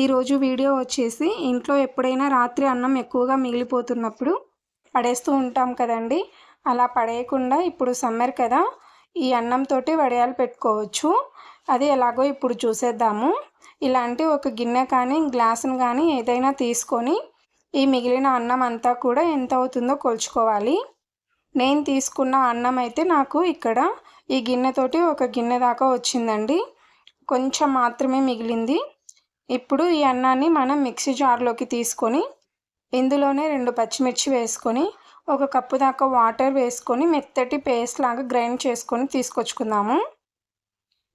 ఈరోజు వీడియో వచ్చేసి ఇంట్లో ఎప్పుడైనా రాత్రి అన్నం ఎక్కువగా మిగిలిపోతున్నప్పుడు పడేస్తూ ఉంటాం కదండి. అలా పడేయకుండా ఇప్పుడు సమ్మర్ కదా ఈ అన్నంతో వడియాలు పెట్టుకోవచ్చు. అది ఎలాగో ఇప్పుడు చూసేద్దాము. ఇలాంటి ఒక గిన్నె కానీ గ్లాసును కానీ ఏదైనా తీసుకొని ఈ మిగిలిన అన్నం అంతా కూడా ఎంత అవుతుందో కొలుచుకోవాలి. నేను తీసుకున్న అన్నం అయితే నాకు ఇక్కడ ఈ గిన్నెతోటి ఒక గిన్నె దాకా వచ్చిందండి. కొంచెం మాత్రమే మిగిలింది. ఇప్పుడు ఈ అన్నాన్ని మనం మిక్సీ జార్లోకి తీసుకొని ఇందులోనే రెండు పచ్చిమిర్చి వేసుకొని ఒక కప్పు దాకా వాటర్ వేసుకొని మెత్తటి పేస్ట్ లాగా గ్రైండ్ చేసుకొని తీసుకొచ్చుకుందాము.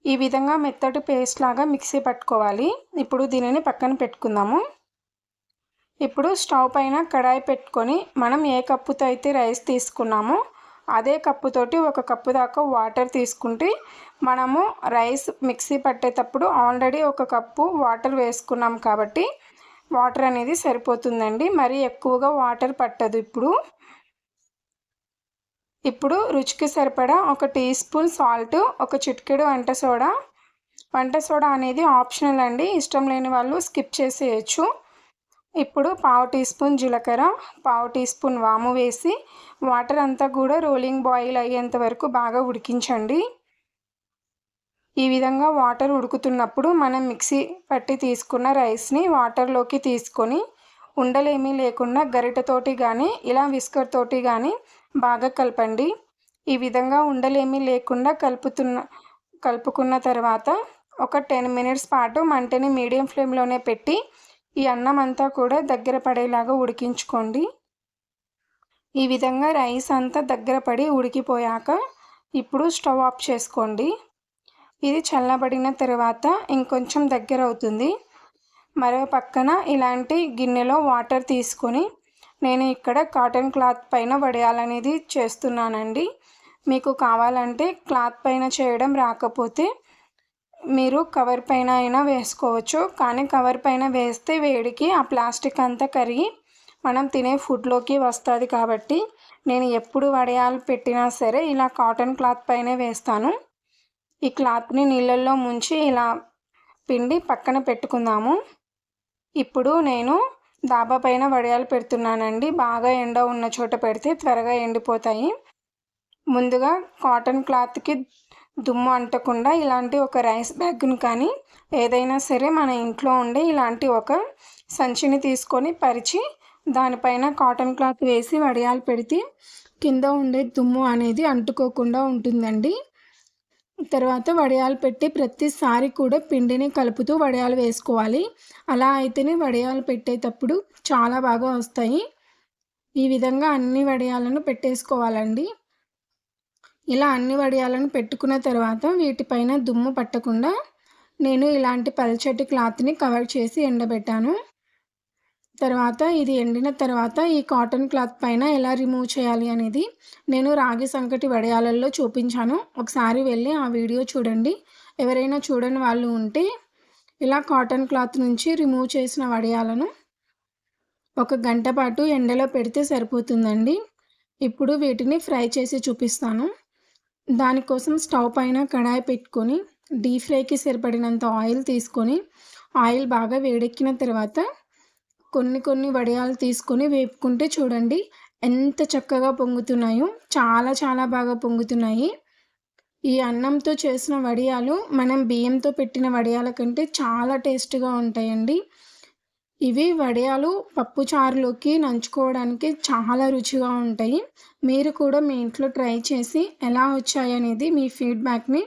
ఈ విధంగా మెత్తటి పేస్ట్ లాగా మిక్సీ పట్టుకోవాలి. ఇప్పుడు దీనిని పక్కన పెట్టుకుందాము. ఇప్పుడు స్టవ్ పైన కడాయి పెట్టుకొని మనం ఏ కప్పుతో అయితే రైస్ తీసుకున్నామో అదే కప్పుతోటి ఒక కప్పు దాకా వాటర్ తీసుకుంటే మనము రైస్ మిక్సీ పట్టేటప్పుడు ఆల్రెడీ ఒక కప్పు వాటర్ వేసుకున్నాం కాబట్టి వాటర్ అనేది సరిపోతుందండి. మరి ఎక్కువగా వాటర్ పట్టదు ఇప్పుడు. ఇప్పుడు రుచికి సరిపడా ఒక టీ స్పూన్ సాల్ట్ ఒక చిటికెడు వంట సోడా. వంట సోడా అనేది ఆప్షనల్ అండి. ఇష్టం లేని వాళ్ళు స్కిప్ చేసేయచ్చు. ఇప్పుడు పావు టీ స్పూన్ జీలకర్ర పావు టీ స్పూన్ వాము వేసి వాటర్ అంతా కూడా రోలింగ్ బాయిల్ అయ్యేంత వరకు బాగా ఉడికించండి. ఈ విధంగా వాటర్ ఉడుకుతున్నప్పుడు మనం మిక్సీ పట్టి తీసుకున్న రైస్ని వాటర్లోకి తీసుకొని ఉండలేమీ లేకుండా గరిటతోటి కానీ ఇలా విస్కర్ తోటి కానీ బాగా కలపండి. ఈ విధంగా ఉండలేమీ లేకుండా కలుపుతున్న కలుపుకున్న తర్వాత ఒక టెన్ మినిట్స్ పాటు మంటని మీడియం ఫ్లేమ్లోనే పెట్టి ఈ అన్నం అంతా కూడా దగ్గర పడేలాగా ఉడికించుకోండి. ఈ విధంగా రైస్ అంతా దగ్గర పడి ఉడికిపోయాక ఇప్పుడు స్టవ్ ఆఫ్ చేసుకోండి. ఇది చల్లబడిన తర్వాత ఇంకొంచెం దగ్గర అవుతుంది. మరో పక్కన ఇలాంటి గిన్నెలో వాటర్ తీసుకొని నేను ఇక్కడ కాటన్ క్లాత్ పైన వడియాలనేది చేస్తున్నానండి. మీకు కావాలంటే క్లాత్ పైన చేయడం రాకపోతే మీరు కవర్ పైన అయినా వేసుకోవచ్చు. కానీ కవర్ పైన వేస్తే వేడికి ఆ ప్లాస్టిక్ అంతా కరిగి మనం తినే ఫుడ్లోకి వస్తుంది కాబట్టి నేను ఎప్పుడు వడియాలు పెట్టినా సరే ఇలా కాటన్ క్లాత్ పైనే వేస్తాను. ఈ క్లాత్ని నీళ్ళల్లో ముంచి ఇలా పిండి పక్కన పెట్టుకుందాము. ఇప్పుడు నేను దాబా పైన వడియాలు పెడుతున్నానండి. బాగా ఎండ ఉన్న చోట పెడితే త్వరగా ఎండిపోతాయి. ముందుగా కాటన్ క్లాత్కి దుమ్ము అంటకుండా ఇలాంటి ఒక రైస్ బ్యాగ్ను కానీ ఏదైనా సరే మన ఇంట్లో ఉండే ఇలాంటి ఒక సంచిని తీసుకొని పరిచి దానిపైన కాటన్ క్లాత్ వేసి వడియాలు పెడితే కింద ఉండే దుమ్ము అనేది అంటుకోకుండా ఉంటుందండి. తర్వాత వడియాలు పెట్టి ప్రతిసారి కూడా పిండిని కలుపుతూ వడియాలు వేసుకోవాలి. అలా అయితేనే వడియాలు పెట్టేటప్పుడు చాలా బాగా వస్తాయి. ఈ విధంగా అన్ని వడియాలను పెట్టేసుకోవాలండి. ఇలా అన్ని వడియాలను పెట్టుకున్న తర్వాత వీటిపైన దుమ్ము పట్టకుండా నేను ఇలాంటి పల్చటి క్లాత్ని కవర్ చేసి ఎండబెట్టాను. తర్వాత ఇది ఎండిన తర్వాత ఈ కాటన్ క్లాత్ పైన ఎలా రిమూవ్ చేయాలి అనేది నేను రాగి సంకటి వడియాలల్లో చూపించాను. ఒకసారి వెళ్ళి ఆ వీడియో చూడండి. ఎవరైనా చూడని వాళ్ళు ఉంటే ఇలా కాటన్ క్లాత్ నుంచి రిమూవ్ చేసిన వడియాలను ఒక గంట పాటు ఎండలో పెడితే సరిపోతుందండి. ఇప్పుడు వీటిని ఫ్రై చేసి చూపిస్తాను. దానికోసం స్టవ్ పైన కడాయి పెట్టుకొని డీప్ ఫ్రైకి సరిపడినంత ఆయిల్ తీసుకొని ఆయిల్ బాగా వేడెక్కిన తర్వాత కొన్ని కొన్ని వడియాలు తీసుకొని వేపుకుంటే చూడండి ఎంత చక్కగా పొంగుతున్నాయో చాలా చాలా బాగా పొంగుతున్నాయి. ఈ అన్నంతో చేసిన వడియాలు మనం బియ్యంతో పెట్టిన వడియాల కంటే చాలా టేస్ట్గా ఉంటాయండి. ఇవి వడియాలు పప్పు చారులోకి నంచుకోవడానికి చాలా రుచిగా ఉంటాయి. మీరు కూడా మీ ఇంట్లో ట్రై చేసి ఎలా వచ్చాయనేది మీ ఫీడ్బ్యాక్ని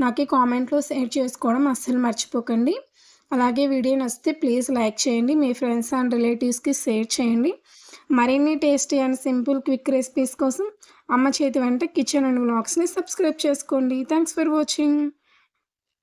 నాకు కామెంట్లో షేర్ చేసుకోవడం అస్సలు మర్చిపోకండి. అలాగే వీడియో నచ్చితే ప్లీజ్ లైక్ చేయండి మీ ఫ్రెండ్స్ అండ్ రిలేటివ్స్కి షేర్ చేయండి. మరిన్ని tasty and simple quick recipes కోసం అమ్మ చేతి వెంట కిచెన్ అండ్ బ్లాగ్స్ని సబ్స్క్రైబ్ చేసుకోండి. Thanks for watching.